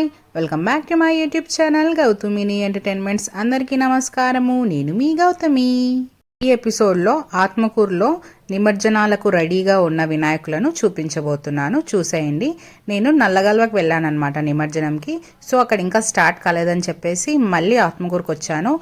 Hi welcome back to my YouTube channel Gautamini entertainments అందరికీ నమస్కారము. నేను మీ గౌతమి. ఈ ఎపిసోడ్లో ఆత్మకూరులో నిమజ్జనాలకు రెడీగా ఉన్న వినాయకులను చూపించబోతున్నాను. చూసేయండి. నేను నల్లగల్వకు వెళ్ళానమాట నిమజ్జనంకి. సో అక్కడ ఇంకా స్టార్ట్ కాలేదని చెప్పేసి మళ్ళీ ఆత్మకూరుకు వచ్చాను.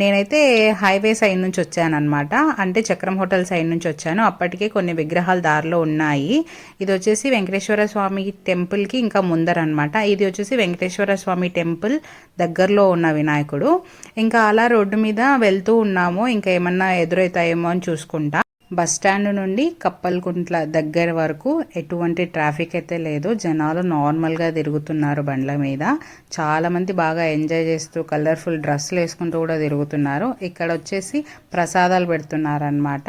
నేనైతే హైవే సైడ్ నుంచి వచ్చానమాట అంటే చక్రం హోటల్ సైడ్ నుంచి వచ్చాను. అప్పటికే కొన్ని విగ్రహాలు దారిలో ఉన్నాయి. ఇది వచ్చేసి వెంకటేశ్వర స్వామి టెంపుల్కి ఇంకా ముందరనమాట ఇది వచ్చేసి వెంకటేశ్వర స్వామి టెంపుల్ దగ్గరలో ఉన్న వినాయకుడు. ఇంకా అలా రోడ్డు మీద వెళ్తూ ఉన్నాము. ఇంకా ఏమన్నా ఎదురవుతాయేమో అని చూసుకుంటా. బస్ స్టాండ్ నుండి కప్పల్కుంట్ల దగ్గర వరకు ఎటువంటి ట్రాఫిక్ అయితే లేదు. జనాలు నార్మల్గా తిరుగుతున్నారు బండ్ల మీద. చాలామంది బాగా ఎంజాయ్ చేస్తూ కలర్ఫుల్ డ్రెస్సులు వేసుకుంటూ కూడా తిరుగుతున్నారు. ఇక్కడ వచ్చేసి ప్రసాదాలు పెడుతున్నారనమాట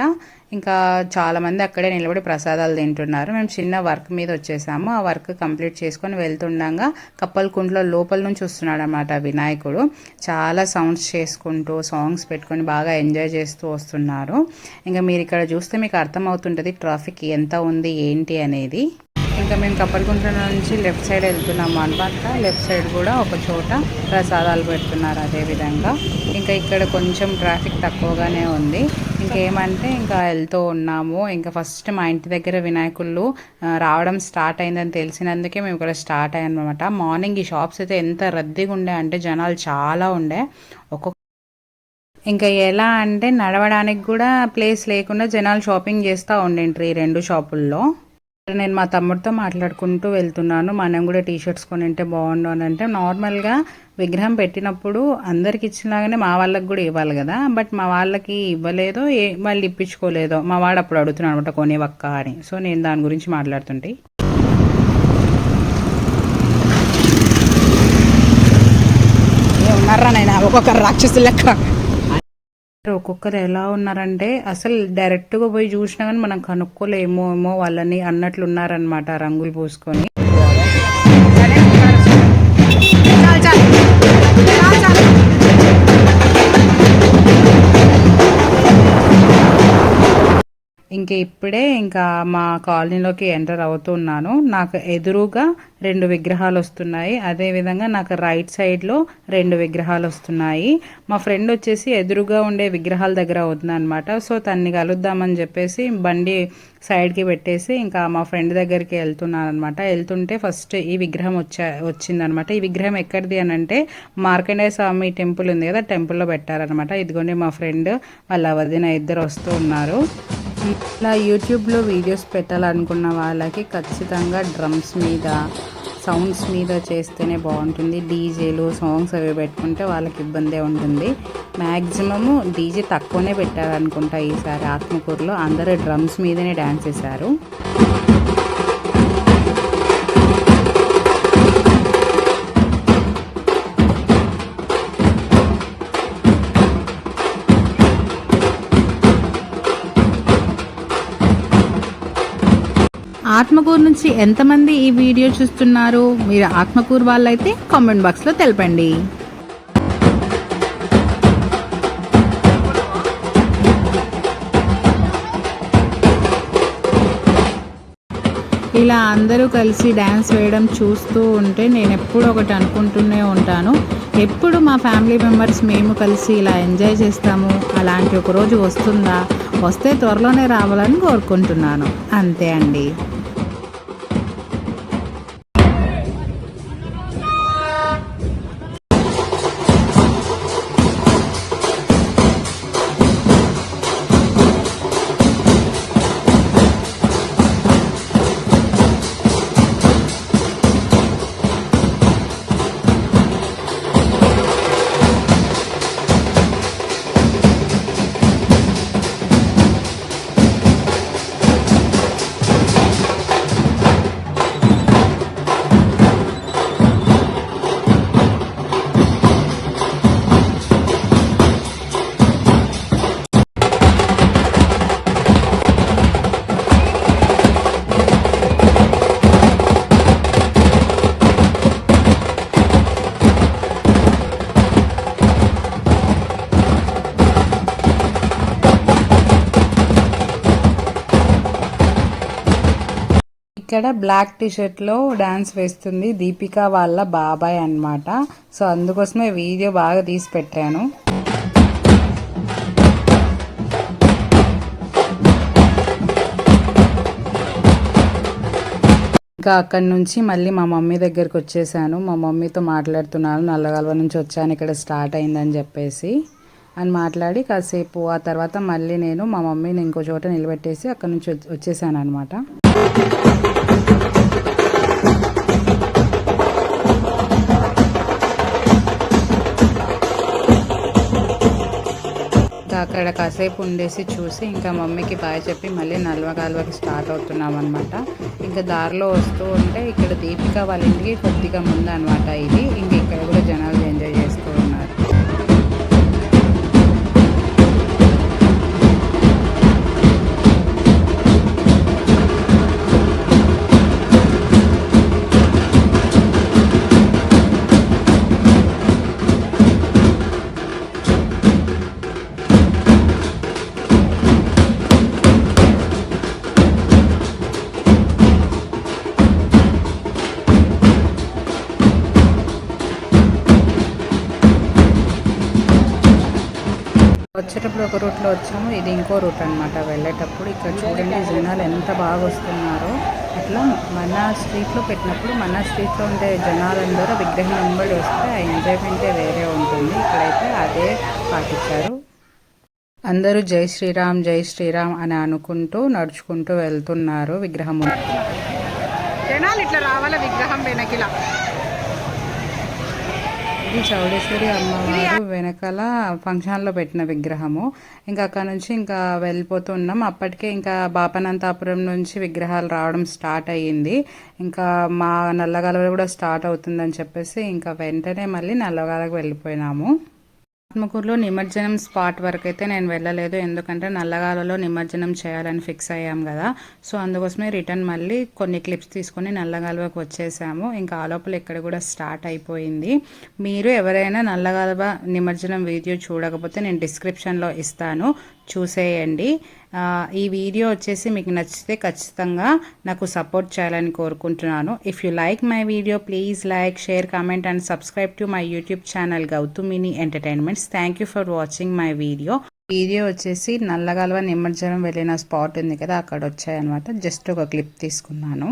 ఇంకా చాలామంది అక్కడే నిలబడి ప్రసాదాలు తింటున్నారు. మేము చిన్న వర్క్ మీద వచ్చేసాము. ఆ వర్క్ కంప్లీట్ చేసుకొని వెళ్తుండగా కప్పల్కుంట్లో లోపల నుంచి వస్తున్నాడు అనమాట వినాయకుడు. చాలా సౌండ్స్ చేసుకుంటూ సాంగ్స్ పెట్టుకొని బాగా ఎంజాయ్ చేస్తూ వస్తున్నారు. ఇంకా మీరు ఇక్కడ చూస్తే మీకు అర్థమవుతుంటుంది ట్రాఫిక్ ఎంత ఉంది ఏంటి అనేది. ఇంకా మేము కప్పలకుంట్ల నుంచి లెఫ్ట్ సైడ్ వెళ్తున్నాము అనమాట లెఫ్ట్ సైడ్ కూడా ఒక చోట ప్రసాదాలు పెడుతున్నారు అదే విధంగా ఇంకా ఇక్కడ కొంచెం ట్రాఫిక్ తక్కువగానే ఉంది. ఇంకేమంటే ఇంకా వెళ్తూ ఉన్నాము. ఇంకా ఫస్ట్ మా ఇంటి దగ్గర వినాయకుళ్ళు రావడం స్టార్ట్ అయిందని తెలిసినందుకే మేము ఇక్కడ స్టార్ట్ అయ్యాం అనమాట మార్నింగ్ ఈ షాప్స్ అయితే ఎంత రద్దీగా ఉండే అంటే జనాలు చాలా ఉండే. ఒక్కొక్క ఇంకా ఎలా అంటే నడవడానికి కూడా ప్లేస్ లేకుండా జనాలు షాపింగ్ చేస్తూ ఉండిండ్రు ఈ రెండు షాపుల్లో. నేను మా తమ్ముడితో మాట్లాడుకుంటూ వెళ్తున్నాను. మనం కూడా టీ షర్ట్స్ కొని ఉంటే బాగుండు అని అంటే నార్మల్గా విగ్రహం పెట్టినప్పుడు అందరికి ఇచ్చినలాగానే మా వాళ్ళకి కూడా ఇవ్వాలి కదా. బట్ మా వాళ్ళకి ఇవ్వలేదో ఏ వాళ్ళు ఇప్పించుకోలేదో మా వాడు అప్పుడు అడుగుతున్నాను అనమాట కొనివక్క అని. సో నేను దాని గురించి మాట్లాడుతుంటే. ఉన్నారా నేను ఒక్కొక్క రాక్షసు లెక్క ఒక్కొక్కరు ఎలా ఉన్నారంటే అసలు డైరెక్ట్గా పోయి చూసినా కానీ మనం కనుక్కోలేమో ఏమో వాళ్ళని అన్నట్లు ఉన్నారనమాట రంగులు పూసుకొని. ఇంక ఇప్పుడే ఇంకా మా కాలనీలోకి ఎంటర్ అవుతున్నాను నాకు ఎదురుగా రెండు విగ్రహాలు వస్తున్నాయి. అదే విధంగా నాకు రైట్ సైడ్లో రెండు విగ్రహాలు వస్తున్నాయి. మా ఫ్రెండ్ వచ్చేసి ఎదురుగా ఉండే విగ్రహాల దగ్గర అవుతుంది అనమాట సో తన్ని కలుద్దామని చెప్పేసి బండి సైడ్కి పెట్టేసి ఇంకా మా ఫ్రెండ్ దగ్గరికి వెళ్తున్నాను అనమాట వెళ్తుంటే ఫస్ట్ ఈ విగ్రహం వచ్చా వచ్చిందనమాట ఈ విగ్రహం ఎక్కడిది అని అంటే మార్కండేయ స్వామి టెంపుల్ ఉంది కదా టెంపుల్లో పెట్టారనమాట ఇదిగోండి మా ఫ్రెండ్ వాళ్ళ వదిన ఇద్దరు వస్తూ ఉన్నారు. ఇలా యూట్యూబ్లో వీడియోస్ పెట్టాలనుకున్న వాళ్ళకి ఖచ్చితంగా డ్రమ్స్ మీద సౌండ్స్ మీద చేస్తేనే బాగుంటుంది. డీజేలు సాంగ్స్ అవి పెట్టుకుంటే వాళ్ళకి ఇబ్బందే ఉంటుంది. మ్యాక్సిమము డీజే తక్కువనే పెట్టారనుకుంటా ఈసారి ఆత్మకూరులో. అందరూ డ్రమ్స్ మీదనే డ్యాన్స్ చేశారు. ఆత్మకూరు నుంచి ఎంతమంది ఈ వీడియో చూస్తున్నారు? మీరు ఆత్మకూరు వాళ్ళైతే కామెంట్ బాక్స్లో తెలపండి. ఇలా అందరూ కలిసి డ్యాన్స్ వేయడం చూస్తూ ఉంటే నేను ఎప్పుడు ఒకటి అనుకుంటూనే ఉంటాను. ఎప్పుడు మా ఫ్యామిలీ మెంబర్స్ మేము కలిసి ఇలా ఎంజాయ్ చేస్తాము? అలాంటి ఒక రోజు వస్తుందా? వస్తే త్వరలోనే రావాలని కోరుకుంటున్నాను. అంతే అండి. ఇక్కడ బ్లాక్ టీషర్ట్లో డాన్స్ వేస్తుంది దీపిక వాళ్ళ బాబాయ్ అన్నమాట. సో అందుకోసమే వీడియో బాగా తీసి పెట్టాను. ఇంకా అక్కడి నుంచి మళ్ళీ మా మమ్మీ దగ్గరికి వచ్చేసాను. మా మమ్మీతో మాట్లాడుతున్నాను. నల్లగల్వ నుంచి వచ్చాను. ఇక్కడ స్టార్ట్ అయిందని చెప్పేసి అని మాట్లాడి కాసేపు ఆ తర్వాత మళ్ళీ నేను మా మమ్మీని ఇంకో చోట నిలబెట్టేసి అక్కడ నుంచి వచ్చి- వచ్చేసాను అనమాట అక్కడ కాసేపు ఉండేసి చూసి ఇంకా మమ్మీకి బాయ్ చెప్పి మళ్ళీ నల్వ కాలువకి స్టార్ట్ అవుతున్నాం అనమాట ఇంకా దారిలో వస్తూ ఉంటే ఇక్కడ దీపిక వాళ్ళ ఇంటికి కొద్దిగా ముందు అనమాట ఇది. ఇంక ఇక్కడ కూడా జనాలు ఎంజాయ్ చేస్తారు వచ్చేటప్పుడు ఒక రూట్లో వచ్చాము. ఇది ఇంకో రూట్ అనమాట వెళ్ళేటప్పుడు ఇక్కడ చూడండి జనాలు ఎంత బాగా వస్తున్నారో. అట్లా మన స్ట్రీట్లో పెట్టినప్పుడు మన స్ట్రీట్లో ఉండే జనాలందరూ విగ్రహం వెంబడి వస్తే ఆ ఎంజాయ్మెంటే వేరే ఉంటుంది. ఇక్కడైతే అదే పాటించారు. అందరూ జై శ్రీరామ్ జై శ్రీరామ్ అని అనుకుంటూ నడుచుకుంటూ వెళ్తున్నారు విగ్రహం. జనాలు ఇట్లా రావాల విగ్రహం వెనకిలా? ఇది చౌడేశ్వరి అమ్మవారు వెనకాల ఫంక్షన్లో పెట్టిన విగ్రహము. ఇంకా అక్కడ నుంచి ఇంకా వెళ్ళిపోతున్నాం అప్పటికే ఇంకా బాపనంతాపురం నుంచి విగ్రహాలు రావడం స్టార్ట్ అయ్యింది. ఇంకా మా నల్లగాల కూడా స్టార్ట్ అవుతుందని చెప్పేసి ఇంకా వెంటనే మళ్ళీ నల్లగాలకు వెళ్ళిపోయినాము. ఆత్మకూరులో నిమజ్జనం స్పాట్ వరకు అయితే నేను వెళ్ళలేదు. ఎందుకంటే నల్లగాలలో నిమజ్జనం చేయాలని ఫిక్స్ అయ్యాం కదా. సో అందుకోసమే రిటర్న్ మళ్ళీ కొన్ని క్లిప్స్ తీసుకొని నల్లగాలువకు వచ్చేసాము. ఇంకా ఆ లోపల ఇక్కడ కూడా స్టార్ట్ అయిపోయింది. మీరు ఎవరైనా నల్లగాలువ నిమజ్జనం వీడియో చూడకపోతే నేను డిస్క్రిప్షన్లో ఇస్తాను. చూసేయండి. ఈ వీడియో వచ్చేసి మీకు నచ్చితే ఖచ్చితంగా నాకు సపోర్ట్ చేయాలని కోరుకుంటున్నాను. If you like my video please like share comment and subscribe to my YouTube channel Gautamini entertainments thank you for watching my video video వచ్చేసి నల్లగల్వ నిమజ్జనం వెళ్ళిన స్పాట్ ఉంది కదా అక్కడ వచ్చాయన్నమాట. జస్ట్ ఒక క్లిప్ తీసుకున్నాను.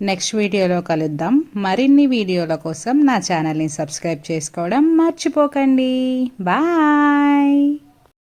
నెక్స్ట్ వీడియోలో కలుద్దాం. మరిన్ని వీడియోల కోసం నా ఛానల్ని సబ్స్క్రైబ్ చేసుకోవడం మర్చిపోకండి. బాయ్